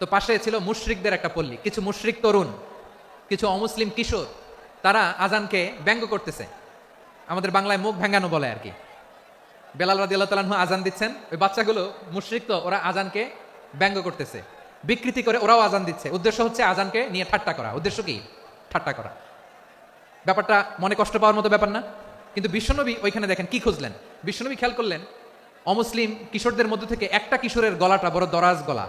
তো পাশে ছিল মুশরিকদের একটা পল্লী, কিছু মুশরিক তরুণ, কিছু অমুসলিম কিশোর, তারা আজানকে ব্যঙ্গ করতেছে। আমাদের বাংলায় মুখ ভেঙ্গানো বলে আর কি। বেলাল রাদি আল্লাহ আজান দিচ্ছেন, ওই বাচ্চাগুলো মুশরিক তো, ওরা আজানকে ব্যঙ্গ করতেছে। বিকৃতি করে ওরাও আজান দিচ্ছে। উদ্দেশ্য হচ্ছে আজানকে নিয়ে ঠাট্টা করা। উদ্দেশ্য কি? ঠাট্টা করা। ব্যাপারটা মনে কষ্ট পাওয়ার মতো ব্যাপার না। কিন্তু বিশ্বনবী ওইখানে দেখেন, কি খুঁজলেন? বিশ্বনবী খেয়াল করলেন, অমুসলিম কিশোরদের মধ্যে থেকে একটা কিশোরের গলাটা বড় দরাজ গলা।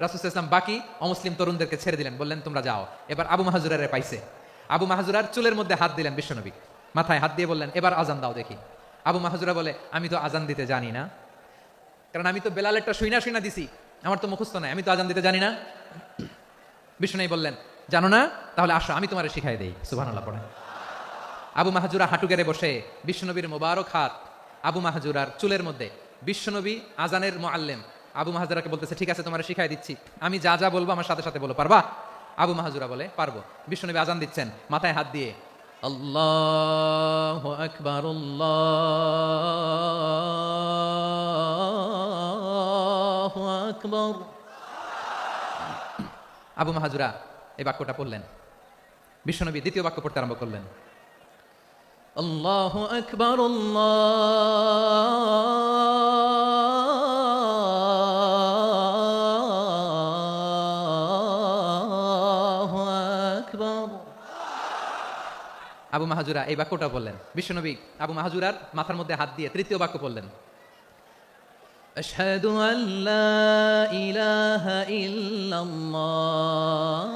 রাসুল ইসলাম বাকি অমুসলিম তরুণদেরকে ছেড়ে দিলেন, বললেন, তোমরা যাও। এবার আবু মাহাজুরারে পাইছে। আবু মাহাজুরার চুলের মধ্যে হাত দিলেন বিশ্বনবী। মাথায় হাত দিয়ে বললেন, এবার আজান দাও দেখি। আবু মাহাজুরা বলে, আমি তো আজান দিতে জানি না। কারণ আমি তো বেলালেরটা শুইনা শুইনা দিছি। আমার তো মুখস্থ নাই, আমি তো আজান দিতে জানি না। বিষ্ণু বললেন, জানো না? তাহলে আসো, আমি তোমারে শিখাই দেই। সুবহানাল্লাহ পড়েন। আবু মাহাজুরা হাঁটু গেড়ে বসে বিশ্বনবীর মোবারক হাত আবু মাহাজুরার চুলের মধ্যে। বিশ্বনবী আজানের মোয়াল্লেম আবু মাহাজুরাকে বলতেছে ঠিক আছে তোমার শিখাই দিচ্ছি। আমি যা যা বলব আমার সাথে সাথে বলো পারবা? আবু মাহাজুরা বলে পারব। বিশ্বনবী আজান দিচ্ছেন মাথায় হাত দিয়ে। আল্লাহ আকবর আকবর। আবু মাহাজুরা এই বাক্যটা পড়লেন। বিশ্বনবী দ্বিতীয় বাক্য পড়তে আরম্ভ করলেন। আল্লাহ আকবর আকবর মাহাজুরা এই বাক্যটা বললেন বিশ্বনবী আবু মাহাজুরার মাথার মধ্যে হাত দিয়ে তৃতীয় বাক্য বললেন أشهد أن لا إله إلا الله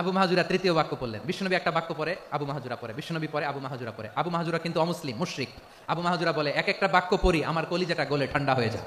আবু মাহাজুরা তৃতীয় বাক্য পড়লেন বিষ্ণনবী একটা বাক্য পরে আবু মাহাজুরা পরে বিষ্ণনবী পরে আবু মাহাজুরা পরে আবু মাহাজুরা কিন্তু অমুসলিম মুশরিক আবু মাহাজুরা বলে এক একটা বাক্য পড়ি আমার কলিজাটা গলে ঠান্ডা হয়ে যায়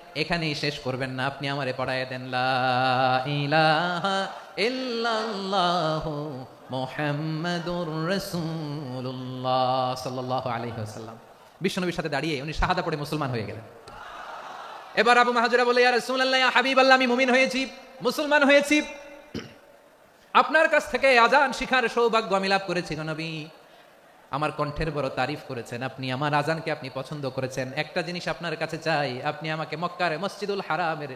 এখানেই শেষ করবেন না। আপনি আমারে পড়ায় দেন মুহাম্মাদুর রাসূলুল্লাহ সাল্লাল্লাহু আলাইহি ওয়াসাল্লাম। বিশ্বনবীর সাথে দাঁড়িয়ে উনি শাহাদা পড়ে মুসলমান হয়ে গেলেন। এবার আবু মাহাজুরা বলে, ইয়া রাসূলুল্লাহ, ইয়া হাবিবাল্লাহ, আমি মুমিন হয়েছি, মুসলমান হয়েছি। আপনার কাছ থেকে আজান শিখার সৌভাগ্য আমি লাভ করেছি গো নবী। আমার কণ্ঠের বড় তারিফ করেছেন। আপনি আমার আজানকে আপনি পছন্দ করেছেন। একটা জিনিস আপনার কাছে চাই, আপনি আমাকে মক্কার মসজিদুল হারামের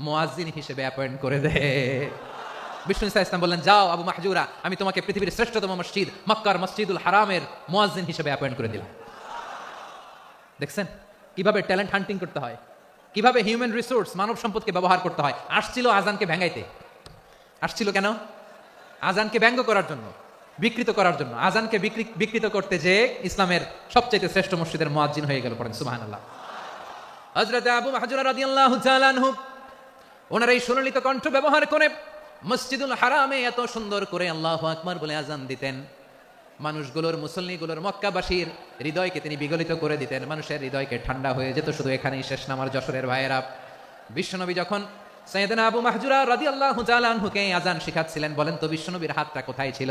মোয়াজিন হিসেবে অ্যাপয়েন্ট করে দে। বিষ্ণু ইসা ইসলাম বললেন, যাও আবু মাহজুরা, আমি তোমাকে পৃথিবীর শ্রেষ্ঠতম মসজিদ, মক্কার মসজিদুল হারামের মোয়াজিন হিসেবে অ্যাপয়েন্ট করে দিলাম। দেখছেন? কীভাবে ট্যালেন্ট হান্টিং করতে হয়? কীভাবে হিউম্যান রিসোর্স মানব সম্পদকে ব্যবহার করতে হয়? আসছিল আজানকে ভেঙাইতে আসছিল কেন? আজানকে ব্যঙ্গ করার জন্য। বিকৃত করার জন্য। আজানকে বিকৃত করতে যে ইসলামের সবচেয়ে শ্রেষ্ঠ মসজিদের মুয়াজ্জিন হয়ে গেল পড়েন সুবাহ আল্লাহ হজরত আবু আনহু, ওনার এই সুললিত কণ্ঠ ব্যবহার করে মসজিদুল হারামে এত সুন্দর করে আল্লাহু আকবার বলে আজান দিতেন। মানুষগুলোর, মুসল্লিগুলোর, মক্কাবাসীর হৃদয়কে তিনি বিগলিত করে দিতেন। মানুষের হৃদয়কে ঠান্ডা হয়ে যেত, শুধু এখানেই শেষ নামার যশোরের ভাইয়েরা। বিশ্বনবী যখন সৈয়দনা আবু মাহজুরা রাদিয়াল্লাহু তাআলা আনহুকে আজান শিখাচ্ছিলেন, বলেন, তো বিশ্বনবীর হাতটা কোথায় ছিল?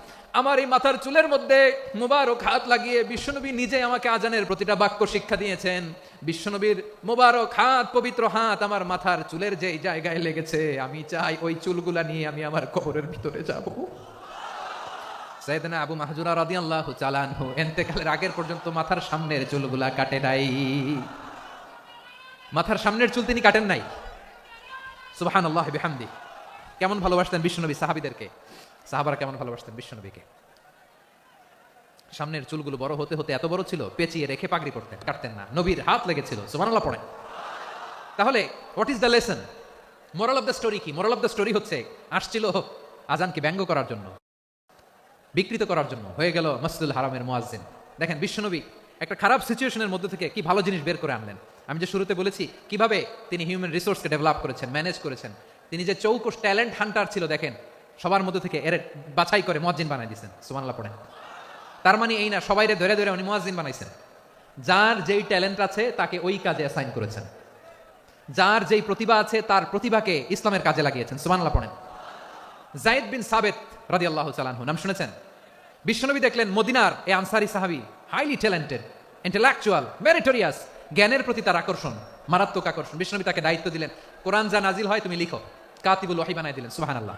আমার এই মাথার চুলের মধ্যে মোবারক হাত লাগিয়ে বিশ্বনবী নিজে আমাকে আজানের প্রতিটা বাক্য শিক্ষা দিয়েছেন। বিশ্বনবীর মোবারক হাত, পবিত্র হাত আমার মাথার চুলের যে জায়গায় লেগেছে, আমি চাই ওই চুলগুলা নিয়ে আমি আমার কবরের ভিতরে যাব। সাইদানা আবু মাহজুরা রাদিয়াল্লাহু চালানহু এন্তেকালের আগের পর্যন্ত মাথার সামনের চুলগুলা কাটে নাই। মাথার সামনের চুল তিনি কাটেন নাই। সুবহানাল্লাহ, বিহামদি। কেমন ভালোবাসতেন বিশ্বনবী সাহাবীদেরকে? সাহাবারা কেমন ভালোবাসতেন বিশ্বনবীকে সামনের চুলগুলো বড় হতে হতে এত বড় ছিল, পেঁচিয়ে রেখে পাগড়ি করতেন কাটতেন না। নবীর হাত লেগেছিল, সুবহানাল্লাহ পড়েন। তাহলে what is the lesson moral of the story কি? মোরাল অফ দ্য স্টোরি হচ্ছে, আসছিল আজানকে ব্যঙ্গ করার জন্য, বিকৃত করার জন্য। হয়ে গেল মসজিদুল হারামের মোয়াজ্জিন। দেখেন বিশ্বনবী একটা খারাপ সিচুয়েশনের মধ্যে থেকে কি ভালো জিনিস বের করে আনলেন। আমি যে শুরুতে বলেছি, কীভাবে তিনি হিউম্যান রিসোর্সকে ডেভেলপ করেছেন ম্যানেজ করেছেন, তিনি যে চৌকস ট্যালেন্ট হান্টার ছিল, দেখেন সবার মধ্যে থেকে এর বাছাই করে মোয়াজ্জিন বানাই দিয়েছেন সুমানলা পড়েন। তার মানে এই না, সবাইরে ধরে ধরে উনি মোয়াজ্জিন বানাইছেন। যার যেই ট্যালেন্ট আছে, তাকে ওই কাজে অ্যাসাইন করেছেন। যার যেই প্রতিভা আছে, তার প্রতিভাকে ইসলামের কাজে লাগিয়েছেন সুমানলা পড়েন। জাইদ বিন সাবেত রাদি আল্লাহ চালানহু নাম শুনেছেন? বিশ্বনবী দেখলেন, মদিনার এ আনসারি সাহাবি হাইলি ট্যালেন্টেড ইন্টেলেকচুয়াল মেরিটোরিয়াস জ্ঞানের প্রতি তার আকর্ষণ, মারাত্মক আকর্ষণ। বিশ্বনবী তাকে দায়িত্ব দিলেন, কোরআন যা নাজিল হয়, তুমি লিখো। কাতিবুল ওয়াহি বানাই দিলেন সুহান আল্লাহ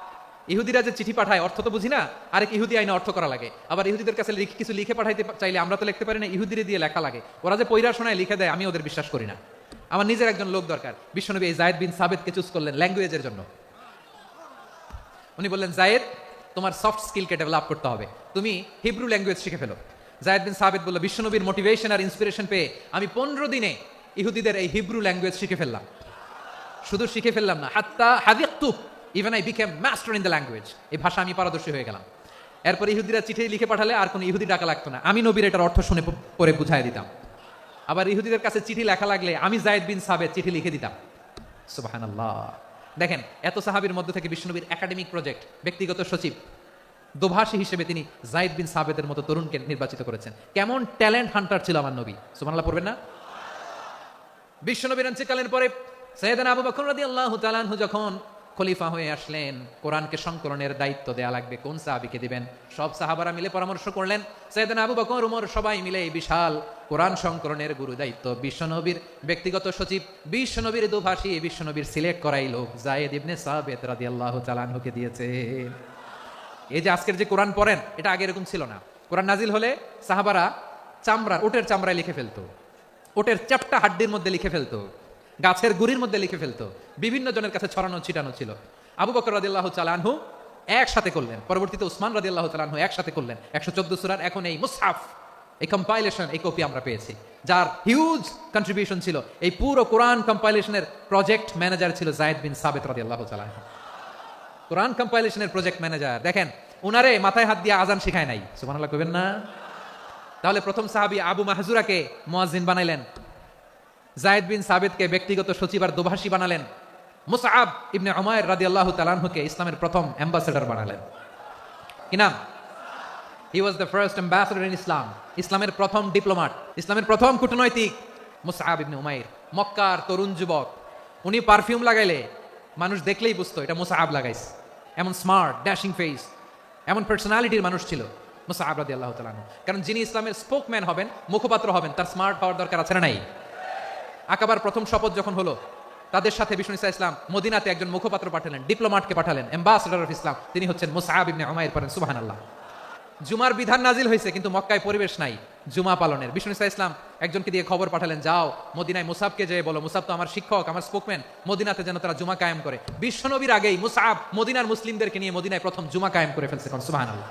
ইহুদিরা যে চিঠি পাঠায়, অর্থ তো বুঝি না? আরেক ইহুদি আইনে অর্থ করা লাগে। আবার ইহুদিদের কাছে কিছু লিখে পাঠাইতে চাইলে আমরা তো লিখতে পারি না, ইহুদিরে দিয়ে লেখা লাগে। ওরা যে পৈরা শোনায়, লিখে দেয়, আমি ওদের বিশ্বাস করি না। আমার নিজের একজন লোক দরকার, বিশ্বনবী এই জায়েদ বিন সাবেদকে চুজ করলেন ল্যাঙ্গুয়েজের জন্য। উনি বললেন, জায়েদ, তোমার সফট স্কিলকে ডেভেলপ করতে হবে। তুমি হিব্রু ল্যাঙ্গুয়েজ শিখে ফেলো। জায়েদ বিন সাবেদ বলল, বিশ্বনবীর মোটিভেশন আর ইন্সপিরেশন পেয়ে আমি পনেরো দিনে ইহুদিদের এই হিব্রু ল্যাঙ্গুয়েজ শিখে ফেললাম। শুধু শিখে ফেললাম না, হাত্তা হাদিয়াক্তু even I became master in the language এই ভাষা আমি পারদর্শী হয়ে গেলাম। এরপর ইহুদিরা চিঠি লিখে পাঠালে আর কোনো ইহুদি ডাকা লাগতো না। আমি নবীর এটার অর্থ শুনে পরে বুঝাই দিতাম। আবার ইহুদিদের কাছে চিঠি লেখা লাগলে আমি জায়েদ বিন সাবেদ চিঠি লিখে দিতাম। সুবহানাল্লাহ। দেখেন, এত সাহাবীর মধ্যে থেকে বিষ্ণুনবীর একাডেমিক প্রজেক্ট, ব্যক্তিগত সচিব, দোভাষী হিসেবে তিনি জাইদ বিন সাবেদের মতো তরুণকে নির্বাচিত করেছেন। কেমন ট্যালেন্ট হান্টার ছিল আমার নবী। সুবহানাল্লাহ পড়বেন না? বিশ্বনবীর অঞ্চলকালের পরে সৈয়দান আবু বকর রাদিয়াল্লাহু তাআলাহু যখন খলিফা হয়ে আসলেন, কোরআনকে সংকলনের দায়িত্ব দেয়া লাগবে। কোন সাহাবীকে দিবেন? সব সাহাবারা মিলে পরামর্শ করলেন, সৈয়দান আবু বকর, উমর সবাই মিলে এই বিশাল কোরআন সংকলনের গুরু দায়িত্ব। বিশ্বনবীর ব্যক্তিগত সচিব, বিশ্বনবীর দুভাষী, বিশ্বনবীর সিলেক্ট করাই লোক। জায়েদ ইবনে সাবেত রাদিয়াল্লাহু তাআলাহুকে দিয়েছে। এই যে আজকের যে কোরআন পড়েন, এটা আগে এরকম ছিল না। কোরআন নাজিল হলে সাহাবারা চামড়া, ওটের চামড়ায় লিখে ফেলতো। ওটের চাপটা হাড্ডির মধ্যে লিখে ফেলতো। গাছের গুড়ির মধ্যে লিখে ফেলতো। বিভিন্ন জনের কাছে ছড়ানো, ছিটানো ছিল। আবু বকর রাদিল্লাহ চালানহু একসাথে করলেন। পরবর্তীতে উসমান রাদিল্লাহ চালানহু একসাথে করলেন। একশো চোদ্দ সুরার এখন এই মুসহাফ, এই কম্পাইলেশন এই কপি আমরা পেয়েছি। যার হিউজ কন্ট্রিবিউশন ছিল, এই পুরো কোরআন কম্পাইলেশনের প্রজেক্ট ম্যানেজার ছিল জায়দ বিন সাবেত রাদিল্লাহ চালানহু কোরআন কম্পাইলেশনের প্রজেক্ট ম্যানেজার দেখেন, উনারে মাথায় হাত দিয়ে আজান শিখায় নাই। সুবহানাল্লাহ কইবেন না? তাহলে প্রথম সাহাবী আবু মাহজুরাকে মুয়াজ্জিন বানাইলেন। জায়েদ বিন সাবেদকে ব্যক্তিগত সচিব আর দোভাষী বানালেন। মুসআব ইবনে উমায়ের রাদিয়াল্লাহু তাআলাহুকে ইসলামের প্রথম অ্যাম্বাসেডর বানালেন। কি নাম? He was the first ambassador in Islam ইসলামের প্রথম ডিপ্লোমাট, ইসলামের প্রথম কূটনৈতিক। মুসআব ইবনে উমাইর, মক্কার তরুণ যুবক। উনি পারফিউম লাগাইলে মানুষ দেখলেই বুঝতো, এটা মুসআব লাগাইছে। এমন স্মার্ট ড্যাশিং ফেস এমন পার্সোনালিটির মানুষ ছিল মুসআব রাদিয়াল্লাহু আল্লাহ আনহু। কারণ যিনি ইসলামের স্পোকম্যান হবেন, মুখপাত্র হবেন, তার স্মার্ট হওয়ার দরকার আছে না নাই? আকাবার প্রথম শপথ যখন হলো, তাদের সাথে বিষ্ণু ইসা ইসলাম মদিনাতে একজন মুখপাত্র পাঠালেন, ডিপ্লোমাটকে পাঠালেন অ্যাম্বাসেডর অফ ইসলাম। তিনি হচ্ছেন মুসাহাব ইবনে উমাইর, পড়েন সুবহানাল্লাহ। জুমার বিধান নাজিল হয়েছে, কিন্তু মক্কায় পরিবেশ নাই, জুমা পালনের। বিষ্ণু ইসা ইসলাম একজনকে দিয়ে খবর পাঠালেন, যাও, মদিনায় মুসাবকে যেয়ে বলো, মুসাব তো আমার শিক্ষক, আমার স্পোকম্যান মদিনাতে যেন তারা জুমা কায়েম করে। বিশ্বনবীর আগেই মুসাব মদিনার মুসলিমদেরকে নিয়ে মদিনায় প্রথম জুমা কায়েম করে ফেলছে, কোন আল্লাহ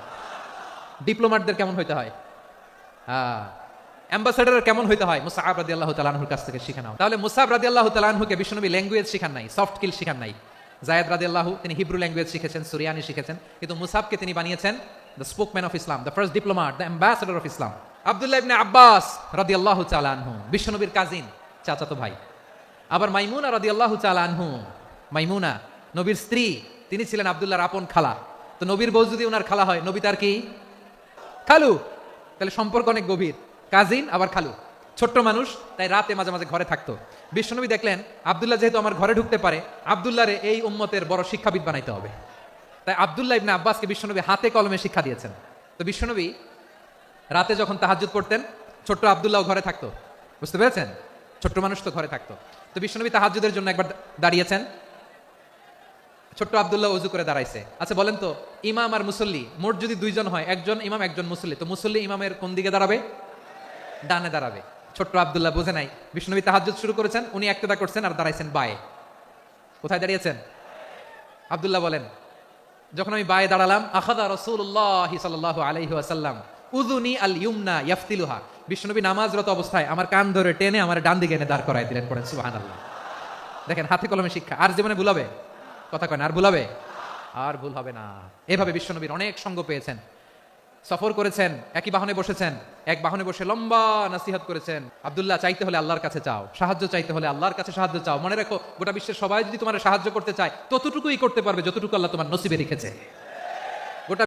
ডিপ্লোমাটদের কেমন হইতে হয়? হ্যাঁ। অ্যাম্বাসেডার কেমন হইতে হয়? মুসাহাব রাদি আল্লাহ তালাহুর কাছ থেকে শিখে নাও। তাহলে মুসাহাব রাদি আল্লাহ তালাহুকে বিষ্ণনবী ল্যাঙ্গুয়েজ শিখান নাই সফট স্কিল শিখান নাই। জায়দ রাদি আল্লাহ তিনি হিব্রু ল্যাঙ্গুয়েজ শিখেছেন, সুরিয়ানি শিখেছেন। কিন্তু মুসাবকে তিনি বানিয়েছেন the spokesman of Islam the first diplomat the ambassador of Islam Abdullah ইবনে আব্বাস রাদি আল্লাহ তালানহু বিশ্বনবীর কাজিন চাচাতো ভাই। আবার মাইমুনা রাদি আল্লাহ তালানহু মাইমুনা, নবীর স্ত্রী, তিনি ছিলেন আব্দুল্লাহর আপন খালা। তো নবীর বউ যদি ওনার খালা হয়, নবী তার কি? খালু। তাহলে সম্পর্ক অনেক গভীর। কাজিন, আবার খালু। ছোট্ট মানুষ, তাই রাতে মাঝে মাঝে ঘরে থাকতো। বিশ্বনবী দেখলেন, আবদুল্লাহ যেহেতু আমার ঘরে ঢুকতে পারে, আবদুল্লাহরে এই উম্মতের বড় শিক্ষাবিদ বানাইতে হবে। তাই আবদুল্লাহ ইবনে আব্বাসকে বিশ্বনবী হাতে কলমে শিক্ষা দিয়েছেন। তো বিশ্বনবী রাতে যখন তাহাজ্জুদ পড়তেন, ছোট্ট আবদুল্লাহ ঘরে থাকতো। বুঝতে পেরেছেন? ছোট্ট মানুষ তো ঘরে থাকতো। তো বিশ্বনবী তাহাজ্জুদের জন্য একবার দাঁড়িয়েছেন। ছোট্ট আবদুল্লাহ অজু করে দাঁড়াইছে। আচ্ছা বলেন তো, ইমাম আর মুসল্লি, মোট যদি দুইজন হয়, একজন ইমাম, একজন মুসল্লি, তো মুসল্লি ইমামের কোন দিকে দাঁড়াবে? ডানে দাঁড়াবে। ছোট্ট আবদুল্লাহ বুঝে নাই। বিষ্ণুবী তাহাজ্জুদ শুরু করেছেন, উনি একতেদা করছেন আর দাঁড়াইছেন বায়ে। কোথায় দাঁড়িয়েছেন? আবদুল্লাহ বলেন, যখন আমি বায়ে দাঁড়ালাম, আখাদা রসুল্লাহ সাল্লাহ আলাইহি আসাল্লাম উদুনি আল ইউমনা ইয়াফতিলুহা। বিষ্ণুবী নামাজরত অবস্থায় আমার কান ধরে টেনে আমার ডান দিকে এনে দাঁড় করাই দিলেন পড়েন সুবাহান আল্লাহ দেখেন, হাতে কলমে শিক্ষা। আর জীবনে ভুলাবে কথা কয় না, আর ভুলাবে আর ভুল হবে না। এভাবে বিশ্বনবীর অনেক সঙ্গ পেয়েছেন। সফর করেছেন, একই বাহনে বসেছেন, এক বাহনে বসে লম্বা নাসিহাত করেছেন। আবদুল্লাহ, চাইতে হলে আল্লাহর কাছে চাও। সাহায্য চাইতে হলে আল্লাহর কাছে সাহায্য চাও। মনে রাখো, গোটা বিশ্বের সবাই যদি তোমার সাহায্য করতে চায়, ততটুকুই করতে পারবে যতটুকু আল্লাহ তোমার নসিবে রেখেছে।